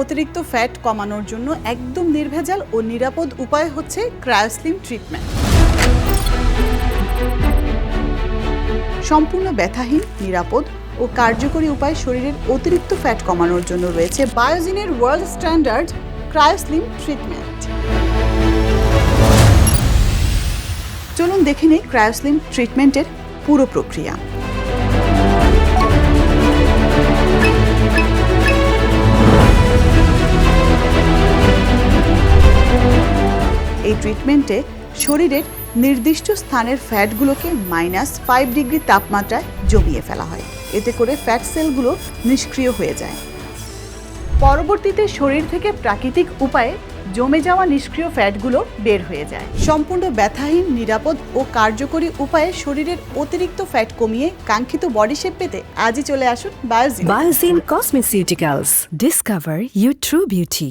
অতিরিক্ত ফ্যাট কমানোর জন্য একদম নির্ভেজাল ও নিরাপদ উপায় হচ্ছে ক্রায়োস্লিম ট্রিটমেন্ট। সম্পূর্ণ ব্যথাহীন, নিরাপদ ও কার্যকরী উপায় শরীরের অতিরিক্ত ফ্যাট কমানোর জন্য রয়েছে বায়োজিনের ওয়ার্ল্ড স্ট্যান্ডার্ড ক্রায়োস্লিম ট্রিটমেন্ট। চলুন দেখে নিই ক্রায়োস্লিম ট্রিটমেন্টের পুরো প্রক্রিয়া। এই ট্রিটমেন্টে শরীরের নির্দিষ্ট স্থানের ফ্যাটগুলোকে মাইনাস ফাইভ ডিগ্রি তাপমাত্রায় জমিয়ে ফেলা হয় এতে করে ফ্যাট সেলগুলো নিষ্ক্রিয় হয়ে যায় পরবর্তীতে শরীর থেকে প্রাকৃতিক উপায়ে জমে যাওয়া নিষ্ক্রিয় ফ্যাটগুলো বের হয়ে যায় সম্পূর্ণ ব্যথাহীন, নিরাপদ ও কার্যকরী উপায়ে শরীরের অতিরিক্ত ফ্যাট কমিয়ে কাঙ্ক্ষিত বডি শেপ পেতে আজই চলে আসুন Biozine Biozine Cosmeceuticals. Discover your true beauty.